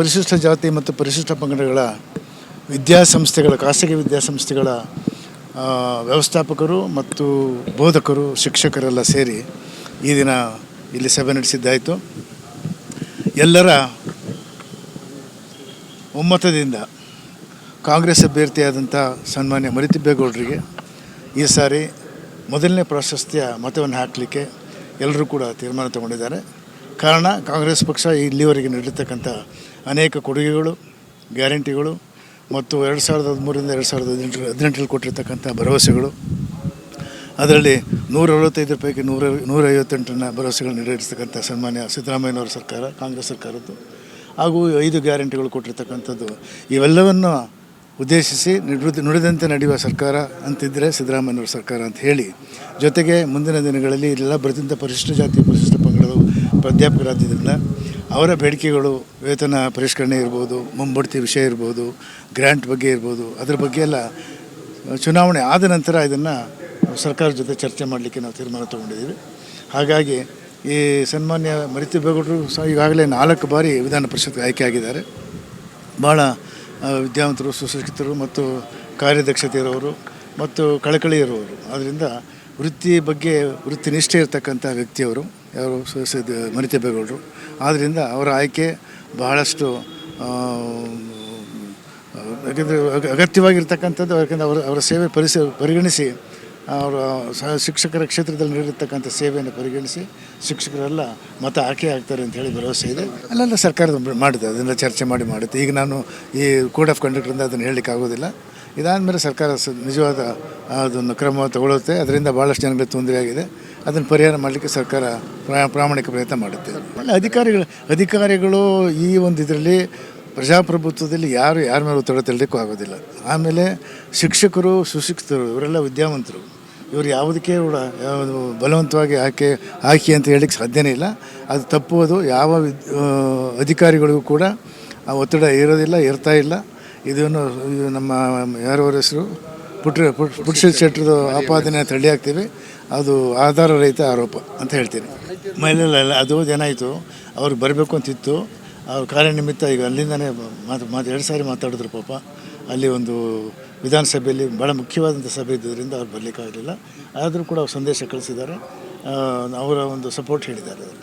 ಪರಿಶಿಷ್ಟ ಜಾತಿ ಮತ್ತು ಪರಿಶಿಷ್ಟ ಪಂಗಡಗಳ ವಿದ್ಯಾಸಂಸ್ಥೆಗಳ, ಖಾಸಗಿ ವಿದ್ಯಾಸಂಸ್ಥೆಗಳ ವ್ಯವಸ್ಥಾಪಕರು ಮತ್ತು ಬೋಧಕರು, ಶಿಕ್ಷಕರೆಲ್ಲ ಸೇರಿ ಈ ದಿನ ಇಲ್ಲಿ ಸಭೆ ನಡೆಸಿದ್ದಾಯಿತು. ಎಲ್ಲರ ಒಮ್ಮತದಿಂದ ಕಾಂಗ್ರೆಸ್ ಅಭ್ಯರ್ಥಿಯಾದಂಥ ಸನ್ಮಾನ್ಯ ಮರಿತಿಬ್ಬೇಗೌಡರಿಗೆ ಈ ಸಾರಿ ಮೊದಲನೇ ಪ್ರಾಶಸ್ತ್ಯ ಮತವನ್ನು ಹಾಕಲಿಕ್ಕೆ ಎಲ್ಲರೂ ಕೂಡ ತೀರ್ಮಾನ ತಗೊಂಡಿದ್ದಾರೆ. ಕಾರಣ ಕಾಂಗ್ರೆಸ್ ಪಕ್ಷ ಇಲ್ಲಿವರೆಗೆ ನೀಡಿರ್ತಕ್ಕಂಥ ಅನೇಕ ಕೊಡುಗೆಗಳು, ಗ್ಯಾರಂಟಿಗಳು ಮತ್ತು ಎರಡು ಸಾವಿರದ ಹದಿಮೂರರಿಂದ ಎರಡು ಸಾವಿರದ ಹದಿನೆಂಟು, ಹದಿನೆಂಟರಲ್ಲಿ ಕೊಟ್ಟಿರ್ತಕ್ಕಂಥ ಭರವಸೆಗಳು. ಅದರಲ್ಲಿ ನೂರ ಅರವತ್ತೈದರ ಪೈಕಿ ನೂರ ನೂರ ಐವತ್ತೆಂಟನ್ನು ಭರವಸೆಗಳು ಈಡೇರಿಸ್ತಕ್ಕಂಥ ಸನ್ಮಾನ್ಯ ಸಿದ್ದರಾಮಯ್ಯನವರ ಸರ್ಕಾರ, ಕಾಂಗ್ರೆಸ್ ಸರ್ಕಾರದ್ದು. ಹಾಗೂ ಐದು ಗ್ಯಾರಂಟಿಗಳು ಕೊಟ್ಟಿರ್ತಕ್ಕಂಥದ್ದು. ಇವೆಲ್ಲವನ್ನು ಉದ್ದೇಶಿಸಿ ನುಡಿದ ನುಡಿದಂತೆ ನಡೆಯುವ ಸರ್ಕಾರ ಅಂತಿದ್ದರೆ ಸಿದ್ದರಾಮಯ್ಯವರ ಸರ್ಕಾರ ಅಂತ ಹೇಳಿ. ಜೊತೆಗೆ ಮುಂದಿನ ದಿನಗಳಲ್ಲಿ ಇಲ್ಲೆಲ್ಲ ಬರೆದಂಥ ಪರಿಶಿಷ್ಟ ಜಾತಿ ಪರಿಶಿಷ್ಟ ಪಂಗಡದ ಪ್ರಾಧ್ಯಾಪಕರಾದ್ದರಿಂದ ಅವರ ಬೇಡಿಕೆಗಳು ವೇತನ ಪರಿಷ್ಕರಣೆ ಇರ್ಬೋದು, ಮುಂಬಡ್ತಿ ವಿಷಯ ಇರ್ಬೋದು, ಗ್ರ್ಯಾಂಟ್ ಬಗ್ಗೆ ಇರ್ಬೋದು, ಅದ್ರ ಬಗ್ಗೆ ಎಲ್ಲ ಚುನಾವಣೆ ಆದ ನಂತರ ಇದನ್ನು ಸರ್ಕಾರದ ಜೊತೆ ಚರ್ಚೆ ಮಾಡಲಿಕ್ಕೆ ನಾವು ತೀರ್ಮಾನ ತೊಗೊಂಡಿದ್ದೀವಿ. ಹಾಗಾಗಿ ಈ ಸನ್ಮಾನ್ಯ ಮರಿತಿ ಬೇಗೌಡರು ಸಹ ಈಗಾಗಲೇ ನಾಲ್ಕು ಬಾರಿ ವಿಧಾನ ಪರಿಷತ್ಗೆ ಆಯ್ಕೆ ಆಗಿದ್ದಾರೆ. ಭಾಳ ವಿದ್ಯಾವಂತರು ಸುಶಿಕ್ಷಿತರು ಮತ್ತು ಕಾರ್ಯದಕ್ಷತೆ ಇರೋರು ಮತ್ತು ಕಳಕಳಿ ಇರುವವರು ಆದ್ದರಿಂದ ವೃತ್ತಿ ಬಗ್ಗೆ ವೃತ್ತಿ ನಿಷ್ಠೆ ಇರತಕ್ಕಂಥ ವ್ಯಕ್ತಿಯವರು, ಯಾರು ಮನಿತೆ ಬೇಗೌಡರು ಆದ್ದರಿಂದ ಅವರ ಆಯ್ಕೆ ಬಹಳಷ್ಟು ಯಾಕೆಂದರೆ ಅಗ- ಅಗತ್ಯವಾಗಿರ್ತಕ್ಕಂಥದ್ದು, ಯಾಕೆಂದರೆ ಅವರ ಅವರ ಸೇವೆ ಪರಿಸ, ಪರಿಗಣಿಸಿ ಅವರ ಶಿಕ್ಷಕರ ಕ್ಷೇತ್ರದಲ್ಲಿ ನೀಡಿರ್ತಕ್ಕಂಥ ಸೇವೆಯನ್ನು ಪರಿಗಣಿಸಿ ಶಿಕ್ಷಕರೆಲ್ಲ ಮತ ಆಯ್ಕೆ ಆಗ್ತಾರೆ ಅಂತ ಹೇಳಿ ಭರವಸೆ ಇದೆ. ಅಲ್ಲೆಲ್ಲ ಸರ್ಕಾರದ ಮಾಡಿದೆ ಅದನ್ನು ಚರ್ಚೆ ಮಾಡಿ ಮಾಡುತ್ತೆ ಈಗ ನಾನು ಈ ಕೋಡ್ ಆಫ್ ಕಂಡಕ್ಟ್ರಿಂದ ಅದನ್ನು ಹೇಳಲಿಕ್ಕೆ ಆಗೋದಿಲ್ಲ. ಇದಾದಮೇಲೆ ಸರ್ಕಾರ ನಿಜವಾದ ಅದನ್ನು ಕ್ರಮ ತಗೊಳ್ಳುತ್ತೆ. ಅದರಿಂದ ಭಾಳಷ್ಟು ಜನಗಳಿಗೆ ತೊಂದರೆ ಆಗಿದೆ. ಅದನ್ನು ಪರಿಹಾರ ಮಾಡಲಿಕ್ಕೆ ಸರ್ಕಾರ ಪ್ರಾ- ಪ್ರಾಮಾಣಿಕ ಪ್ರಯತ್ನ ಮಾಡುತ್ತೆ. ಅಧಿಕಾರಿಗಳು ಅಧಿಕಾರಿಗಳು ಈ ಒಂದು ಇದರಲ್ಲಿ ಪ್ರಜಾಪ್ರಭುತ್ವದಲ್ಲಿ ಯಾರು ಯಾರ ಮೇಲೆ ಒತ್ತಡ ತೆರಲಿಕ್ಕೂ ಆಗೋದಿಲ್ಲ. ಆಮೇಲೆ ಶಿಕ್ಷಕರು ಸುಶಿಕ್ಷಿತರು ಇವರೆಲ್ಲ ವಿದ್ಯಾವಂತರು. ಇವರು ಯಾವುದಕ್ಕೆ ಕೂಡ ಬಲವಂತವಾಗಿ ಆಕೆ ಹಾಕಿ ಅಂತ ಹೇಳಲಿಕ್ಕೆ ಸಾಧ್ಯನೇ ಇಲ್ಲ. ಅದು ತಪ್ಪುವುದು ಯಾವ ವಿದ್ ಅಧಿಕಾರಿಗಳಿಗೂ ಕೂಡ ಆ ಒತ್ತಡ ಇರೋದಿಲ್ಲ ಇರ್ತಾ ಇಲ್ಲ. ಇದನ್ನು ಇದು ನಮ್ಮ ಯಾರವರ ಹೆಸರು? ಪುಟ್ಟ ಪುಟ್ ಪುಟ್ಟ ಶೆಟ್ಟರದು ಆಪಾದನೆ ತಳ್ಳಿ ಹಾಕ್ತೀವಿ ಅದು ಆಧಾರ ರಹಿತ ಆರೋಪ ಅಂತ ಹೇಳ್ತೀನಿ ಮೈಲಲ್ಲ ಅದು ಏನಾಯಿತು ಅವ್ರಿಗೆ ಬರಬೇಕು ಅಂತಿತ್ತು ಅವ್ರ ಕಾರ್ಯನಿಮಿತ್ತ ಈಗ ಅಲ್ಲಿಂದನೇ ಮಾತು ಮಾತು, ಎರಡು ಸಾರಿ ಮಾತಾಡಿದ್ರು ಪಾಪ. ಅಲ್ಲಿ ಒಂದು ವಿಧಾನಸಭೆಯಲ್ಲಿ ಭಾಳ ಮುಖ್ಯವಾದಂಥ ಸಭೆ ಇದ್ದುದರಿಂದ ಅವ್ರು ಬರಲಿಕ್ಕಾಗಲಿಲ್ಲ. ಆದರೂ ಕೂಡ ಅವ್ರು ಸಂದೇಶ ಕಳಿಸಿದ್ದಾರೆ. ಅವರ ಒಂದು ಸಪೋರ್ಟ್ ಹೇಳಿದ್ದಾರೆ. ಅದರಲ್ಲಿ